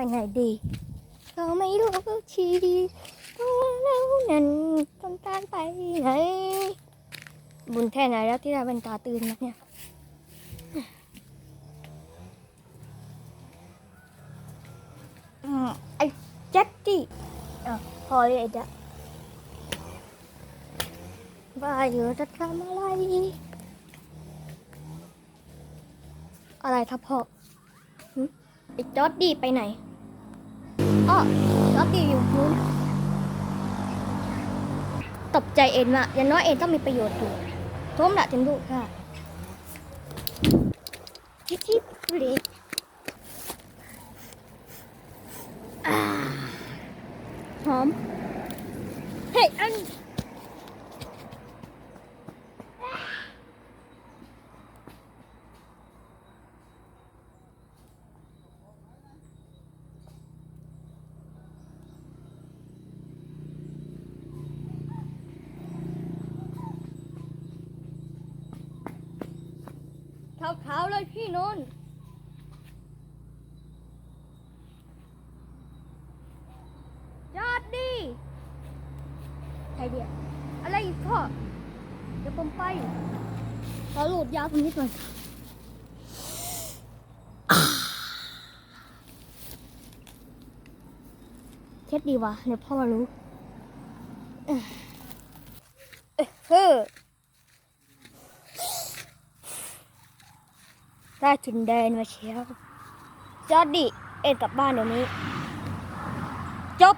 ไปไหนดีก็ไม่รู้ทีตัวแล้วนั้นต้องการไปไหนบุญแค่ไหนแล้วที่ได้เป็นตาตื่นนะเนี่ยอไอ้แจ็คกี้อะพอเลยไอ้แจ็คว่าอยู่จะทำอะไร อะไรครับพ่อไอ้จอดดี้ไปไหน อ้อจอร์ดดี้อยู่นู้นตบใจเอ็นอะอย่างน้อยเอ็นต้องมีประโยชน์อยู่ทุ่มละจนลูกค่ะทิปทิปล็กอ่าหอม เฮ้ยอัน ขาวๆเลยพี่นนท์ยอดดีใครเดียวอะไรอีกพ่อเดี๋ยวผมไปขอหลุดยาผมนิดหน่อยเท็ดดีวะเดี๋ยวพ่อมารู้เออเฮ้อ ราจินแดนมาเชียวจอดดิเอ็นกลับบ้านเดี๋ยวนี้ จบ